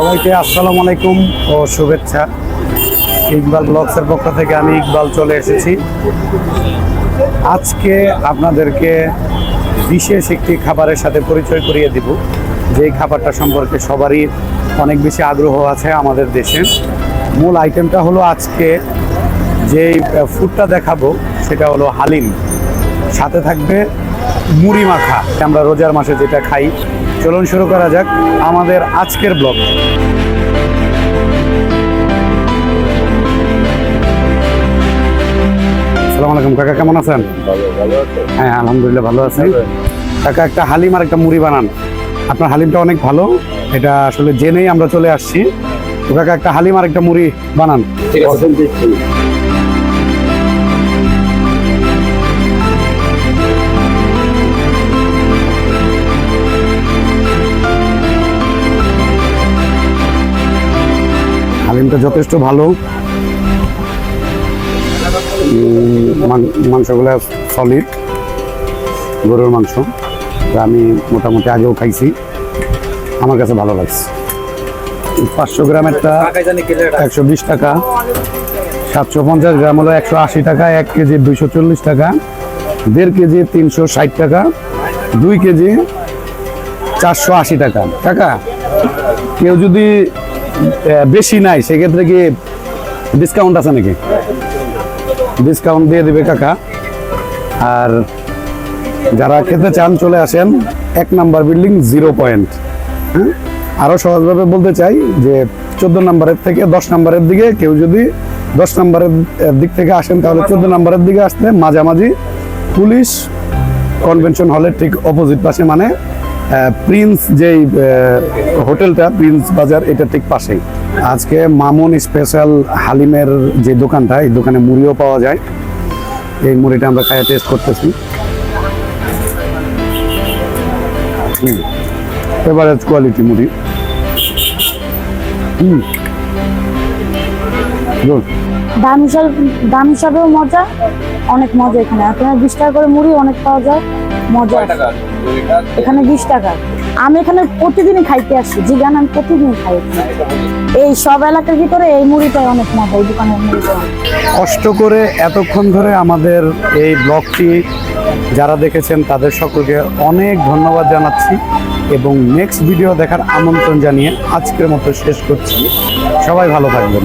সবাইকে আসসালামু আলাইকুম ও শুভেচ্ছা। ইকবাল ব্লগসের পক্ষ থেকে আমি ইকবাল চলে এসেছি। আজকে আপনাদেরকে বিশেষ একটি খাবারের সাথে পরিচয় করিয়ে দিব। যেই খাবারটা সম্পর্কে সবারই অনেক বেশি আগ্রহ আছে আমাদের দেশে। মূল আইটেমটা হলো আজকে যেই ফুডটা দেখাবো, সেটা হলো হালিম। সাথে থাকবে মুড়ি মাখা। আমরা রোজার মাসে যেটা খাই। চলুন শুরু করা যাক আমাদের আজকের ব্লগ। আসসালামু আলাইকুম কাকা কেমন আছেন? হ্যাঁ আলহামদুলিল্লাহ ভালো আছি। কাকা একটা হালিম আর একটা মুড়ি বানান। আপনার হালিমটা অনেক ভালো। এটা আসলে জেনেই আমরা চলে আসছি। তো কাকা একটা হালিম আর একটা মুড়ি বানান। ঠিক আছে হালিমটা যথেষ্ট ভালো। মাংসগুলো সলিড গরুর মাংস। আমি মোটামুটি আগেও খাইছি। আমার কাছে ভালো লাগছে। পাঁচশো গ্রামেরটা একশো বিশ টাকা। সাতশো পঞ্চাশ গ্রাম হলো একশো আশি টাকা, এক কেজি দুইশো চল্লিশ টাকা। দেড় কেজি তিনশো ষাট টাকা। দুই কেজি চারশো আশি টাকা। টাকা কেউ যদি বেশি নাই, সেক্ষেত্রে কি ডিসকাউন্ট আছে নাকি? ডিসকাউন্ট দিয়ে দিবে কাকা। আর যারা খেতে চান, চলে আসেন, এক নাম্বার বিল্ডিং জিরো পয়েন্ট হ্যাঁ? আরও সহজভাবে বলতে চাই যে, চোদ্দ নম্বরের থেকে দশ নম্বরের দিকে কেউ যদি দশ নম্বরের দিক থেকে আসেন, তাহলে চোদ্দ নম্বরের দিকে আসতে মাঝামাঝি পুলিশ কনভেনশন হলের ঠিক অপোজিট পাশে মানে প্রিন্স যেই হোটেলটা, প্রিন্স বাজার, এটা ঠিক পাশেই। আজকে মামুন স্পেশাল হালিমের যে দোকানটা, এই দোকানে মুড়িও পাওয়া যায়। এই মুড়িটা আমরা খাইয়ে টেস্ট করতেছি। এভারেজ কোয়ালিটি মুড়ি। হুম. দাম হিসাবে দাম হিসাবেও মজা অনেক মজা এখানে। এখানে বিশ টাকা করে মুড়ি অনেক পাওয়া যায় মজা এখানে বিশ টাকা। আমি এখানে প্রতিদিনই খাইতে আসি জিগান আমি প্রতিদিন খাই। এই সব এলাকার ভিতরে এই মুড়িটাই অনেক মজা এই দোকানের মুড়িটা কষ্ট করে এতক্ষণ ধরে আমাদের এই ব্লগটি যারা দেখেছেন তাদের সকলকে অনেক ধন্যবাদ জানাচ্ছি এবং নেক্সট ভিডিও দেখার আমন্ত্রণ জানিয়ে আজকের মতো শেষ করছি। সবাই ভালো থাকবেন।